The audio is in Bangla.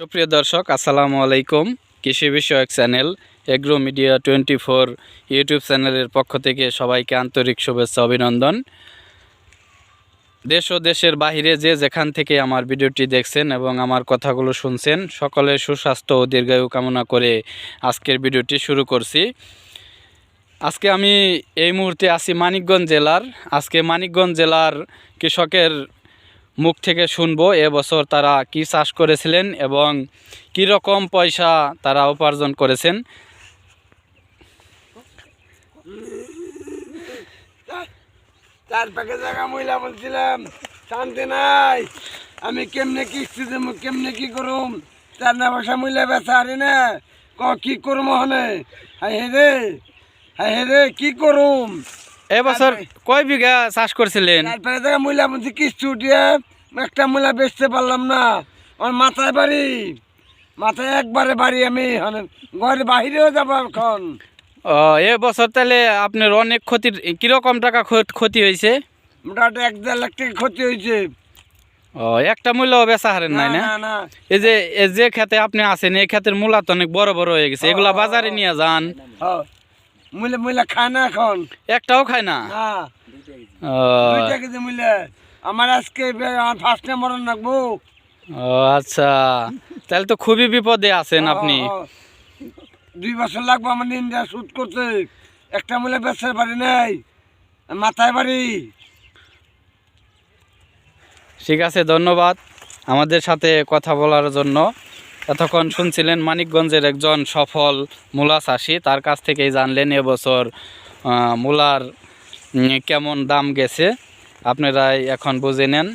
সুপ্রিয় দর্শক, আসসালামু আলাইকুম। কৃষি বিষয়ক channel, agro media twenty four YouTube চ্যানেলের পক্ষ থেকে সবাইকে আন্তরিক শুভেচ্ছা, অভিনন্দন। দেশ ও দেশের বাহিরে যে যেখান থেকে আমার ভিডিওটি দেখছেন এবং আমার কথাগুলো শুনছেন সকলের সুস্বাস্থ্য ও দীর্ঘায়ু কামনা করে আজকের ভিডিওটি শুরু করছি। আজকে আমি এই মুহূর্তে আছি মানিকগঞ্জ জেলার। আজকে মানিকগঞ্জ জেলার কৃষকের মুখ থেকে শুনব, এবছর তারা কি চাষ করেছিলেন এবং কি রকম পয়সা তারা উপার্জন করেছেন। চার প্যাকেট জায়গা মহিলা বলছিলাম, শান্তি নাই। আমি কেমনে দেবো, কেমনে কি করুম? চার না পয়সা মহিলা বেচা হারি না। ক, কি করুম হলে হাই হে রে হাই হে রে, কি করুম? এবছর কয় বিঘা চাষ করছিলেন? বলছি একটা মহিলা বেচতে পারলাম না। আমার মাথায় বাড়ি। মাথায় একবারে বাড়ি আমি হনে ঘরে বাহিরেও যাব এখন। ও এবছর তাহলে আপনার অনেক ক্ষতির কীরকম টাকা ক্ষতি হয়েছে? মোটামুটি এক দেড় লাখ টাকা ক্ষতি হয়েছে। ও একটা মূল্য বেচা হারেন নাই না এই যে এই যে খেতে আপনি আছেন এই ক্ষেতের মূলা তো অনেক বড় বড় হয়ে গেছে। এগুলা বাজারে নিয়ে যান। মূল্য মূল্য খায় না এখন। একটাও খায় না? দুইটা কেজি মূল্য আমার আজকে আমার ফার্স্ট টাইম মরণ রাখব ও আচ্ছা। তাহলে তো খুবই বিপদে আছেন আপনি। দুই বছর লাগবে আমার ইন্ডিয়া শুট করতে। একটা মূল্য বেচার বাড়ি নেই। মাথায় বাড়ি। ঠিক আছে ধন্যবাদ আমাদের সাথে কথা বলার জন্য। এতক্ষণ শুনছিলেন মানিকগঞ্জের একজন সফল মূলা চাষি। তার কাছ থেকেই জানলেন এবছর মূলার কেমন দাম গেছে। আপনারাই এখন বুঝে নেন।